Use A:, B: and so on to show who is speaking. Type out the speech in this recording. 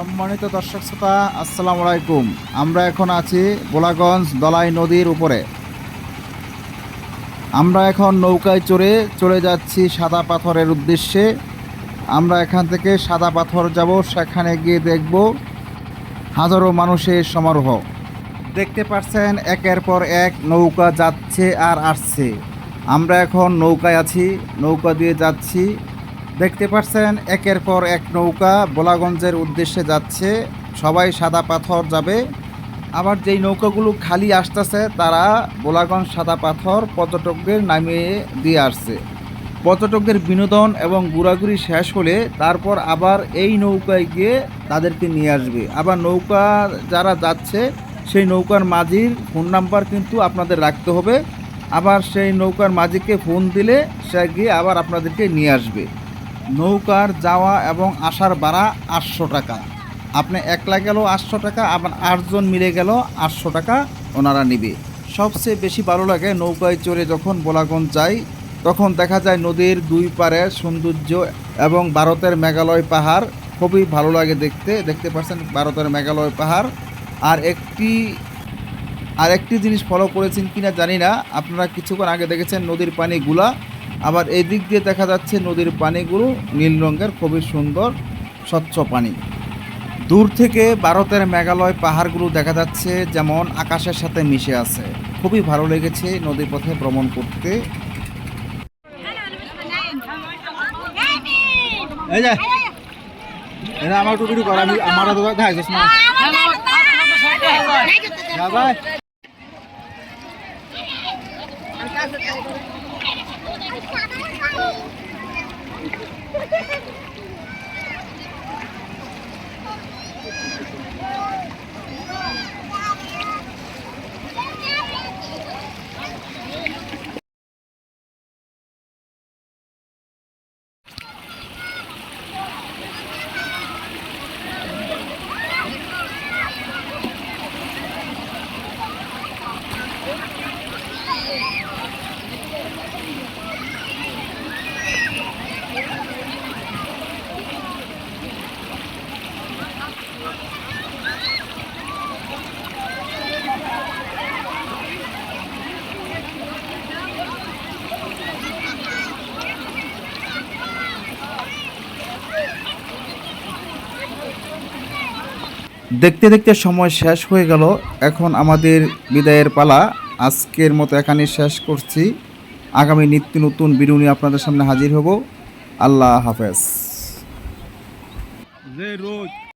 A: সম্মানিত দর্শক শ্রোতা, আসসালামু আলাইকুম। আমরা এখন আছি বোলাগঞ্জ দলাই নদীর উপরে। আমরা এখন নৌকায় চড়ে চলে যাচ্ছি সাদা পাথরের উদ্দেশ্যে। আমরা এখান থেকে সাদা পাথর যাব, সেখানে গিয়ে দেখব হাজারো মানুষের সমারোহ। দেখতে পাচ্ছেন, একের পর এক নৌকা যাচ্ছে আর আসছে। আমরা এখন নৌকায় আছি, নৌকা দিয়ে যাচ্ছি। দেখতে পাচ্ছেন, একের পর এক নৌকা বোলাগঞ্জের উদ্দেশ্যে যাচ্ছে। সবাই সাদা পাথর যাবে। আবার যেই নৌকাগুলো খালি আসতেছে, তারা বোলাগঞ্জ সাদা পাথর পর্যটকদের নামিয়ে দিয়ে আসছে। পর্যটকদের বিনোদন এবং ঘোরাঘুরি শেষ হলে তারপর আবার এই নৌকায় গিয়ে তাদেরকে নিয়ে আসবে। আবার নৌকা যারা যাচ্ছে, সেই নৌকার মাঝির ফোন নাম্বার কিন্তু আপনাদের রাখতে হবে। আবার সেই নৌকার মাঝিকে ফোন দিলে সে গিয়ে আবার আপনাদেরকে নিয়ে আসবে। নৌকার যাওয়া এবং আসার ভাড়া আটশো টাকা। আপনি একলা গেল আটশো টাকা, আবার আটজন মিলে গেল আটশো টাকা ওনারা নিবে। সবচেয়ে বেশি ভালো লাগে নৌকায় চড়ে যখন বোলাগঞ্জ যাই, তখন দেখা যায় নদীর দুই পারে সৌন্দর্য এবং ভারতের মেঘালয় পাহাড় খুবই ভালো লাগে দেখতে। দেখতে পাচ্ছেন ভারতের মেঘালয় পাহাড়। আর একটি আর একটি জিনিস ফলো করেছেন কিনা জানি না। আপনারা কিছুক্ষণ আগে দেখেছেন নদীর পানিগুলা। আবার এই দিক দিয়ে দেখা যাচ্ছে নদীর পানিগুলো নীল রঙের খুবই সুন্দর স্বচ্ছ পানি। দূর থেকে ভারতের মেঘালয় পাহাড়গুলো দেখা যাচ্ছে যেমন আকাশের সাথে মিশে আছে। খুবই ভালো লেগেছে নদী পথে ভ্রমণ করতে। এই যে আমার টুকুটি করা আমি আমার তো Thank you. দেখতে দেখতে সময় শেষ হয়ে গেল। এখন আমাদের বিদায়ের পালা। আজকের মতো এখানে শেষ করছি। আগামী নিত্য নতুন নিয়ে আপনাদের সামনে হাজির হব। আল্লাহ হাফেজ।